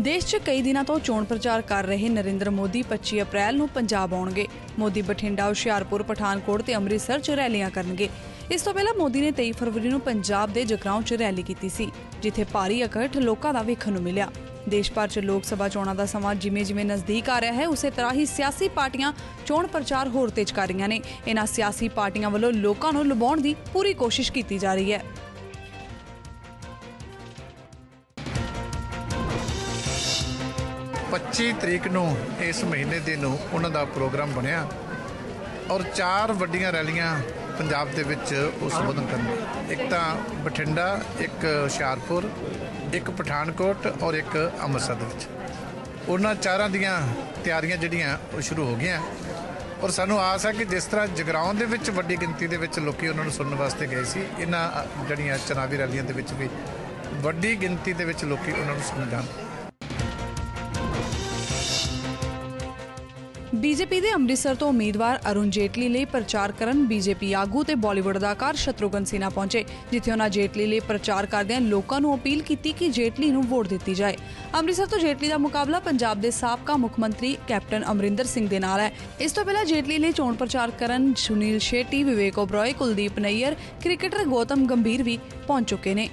ਦੇਸ਼ 'ਚ ਕਈ ਦਿਨਾਂ ਤੋਂ ਚੋਣ ਪ੍ਰਚਾਰ ਕਰ ਰਹੇ ਨਰਿੰਦਰ ਮੋਦੀ 25 ਅਪ੍ਰੈਲ ਨੂੰ ਪੰਜਾਬ ਆਉਣਗੇ। ਮੋਦੀ ਬਠਿੰਡਾ, ਹੁਸ਼ਿਆਰਪੁਰ, ਪਠਾਨਕੋਟ ਤੇ ਅੰਮ੍ਰਿਤਸਰ 'ਚ ਰੈਲੀਆਂ ਕਰਨਗੇ। ਇਸ ਤੋਂ ਪਹਿਲਾਂ ਮੋਦੀ ਨੇ 23 ਫਰਵਰੀ ਨੂੰ ਪੰਜਾਬ ਦੇ ਜਗਰਾਉਂ 'ਚ ਰੈਲੀ ਕੀਤੀ ਸੀ, ਜਿੱਥੇ ਭਾਰੀ ਇਕੱਠ ਲੋਕਾਂ ਦਾ ਵੇਖਣ ਨੂੰ ਮਿਲਿਆ। ਦੇਸ਼ ਭਰ 'ਚ ਲੋਕ ਸਭਾ ਚੋਣਾਂ ਦਾ ਸਮਾਂ ਜਿਵੇਂ-ਜਿਵੇਂ ਨਜ਼ਦੀਕ ਆ ਰਿਹਾ ਹੈ, ਉਸੇ ਤਰ੍ਹਾਂ ਹੀ ਸਿਆਸੀ ਪਾਰਟੀਆਂ ਚੋਣ ਪ੍ਰਚਾਰ ਹੋਰ ਤੇਜ਼ ਕਰ ਰਹੀਆਂ ਨੇ। ਇਹਨਾਂ ਸਿਆਸੀ ਪਾਰਟੀਆਂ ਵੱਲੋਂ ਲੋਕਾਂ ਨੂੰ ਲੁਭਾਉਣ ਦੀ ਪੂਰੀ ਕੋਸ਼ਿਸ਼ ਕੀਤੀ ਜਾ ਰਹੀ ਹੈ। 25 ਤਰੀਕ ਨੂੰ ਇਸ ਮਹੀਨੇ ਦੇ ਨੂੰ ਉਹਨਾਂ ਦਾ ਪ੍ਰੋਗਰਾਮ ਬਣਿਆ ਔਰ ਚਾਰ ਵੱਡੀਆਂ ਰੈਲੀਆਂ ਪੰਜਾਬ ਦੇ ਵਿੱਚ ਉਹ ਸੰਬੋਧਨ ਕਰਨਗੇ ਇੱਕ ਤਾਂ ਬਠਿੰਡਾ, ਇੱਕ ਹੁਸ਼ਿਆਰਪੁਰ, ਇੱਕ ਪਠਾਨਕੋਟ ਔਰ ਇੱਕ ਅੰਮ੍ਰਿਤਸਰ ਦੇ ਵਿੱਚ। ਉਹਨਾਂ ਚਾਰਾਂ ਦੀਆਂ ਤਿਆਰੀਆਂ ਜਿਹੜੀਆਂ ਉਹ ਸ਼ੁਰੂ ਹੋ ਗਈਆਂ ਔਰ ਸਾਨੂੰ ਆਸ ਹੈ ਕਿ ਜਿਸ ਤਰ੍ਹਾਂ ਜਗਰਾਉਂ ਦੇ ਵਿੱਚ ਵੱਡੀ ਗਿਣਤੀ ਦੇ ਵਿੱਚ ਲੋਕੀ ਉਹਨਾਂ ਨੂੰ ਸੁਣਨ ਵਾਸਤੇ ਗਏ ਸੀ, ਇਹਨਾਂ ਜਿਹੜੀਆਂ ਚੁਣਾਵੀ ਰੈਲੀਆਂ ਦੇ ਵਿੱਚ ਵੀ ਵੱਡੀ ਗਿਣਤੀ ਦੇ ਵਿੱਚ ਲੋਕੀ ਉਹਨਾਂ ਨੂੰ ਸੁਣ ਜਾਣ। ਬੀਜੇਪੀ ਦੇ ਅੰਮ੍ਰਿਤਸਰ ਤੋਂ ਉਮੀਦਵਾਰ ਅਰੁਣ ਜੇਟਲੀ ਲਈ ਪ੍ਰਚਾਰ ਕਰਨ ਬੀਜੇਪੀ ਆਗੂ ਤੇ ਬਾਲੀਵੁੱਡ ਅਦਾਕਾਰ ਸ਼ਤਰੂਘਨ ਸਿਨਹਾ ਪਹੁੰਚੇ, ਜਿੱਥੇ ਉਹਨਾਂ ਜੇਟਲੀ ਲਈ ਪ੍ਰਚਾਰ ਕਰਦਿਆਂ ਲੋਕਾਂ ਨੂੰ ਅਪੀਲ ਕੀਤੀ ਕਿ ਜੇਟਲੀ ਨੂੰ ਵੋਟ ਦਿੱਤੀ ਜਾਏ। ਅੰਮ੍ਰਿਤਸਰ ਤੋਂ ਜੇਟਲੀ ਦਾ ਮੁਕਾਬਲਾ ਪੰਜਾਬ ਦੇ ਸਾਬਕਾ ਮੁੱਖ ਮੰਤਰੀ ਕੈਪਟਨ ਅਮਰਿੰਦਰ ਸਿੰਘ ਦੇ ਨਾਲ ਹੈ। ਇਸ ਤੋਂ ਪਹਿਲਾਂ ਜੇਟਲੀ ਲਈ ਚੋਣ ਪ੍ਰਚਾਰ ਕਰਨ ਸੁਨੀਲ ਸ਼ੇਟੀ, ਵਿਵੇਕ ਓਬਰਾਏ, ਕੁਲਦੀਪ ਨਈਅਰ, ਕ੍ਰਿਕਟਰ ਗੌਤਮ ਗੰਭੀਰ ਵੀ ਪਹੁੰਚ ਚੁੱਕੇ ਨੇ।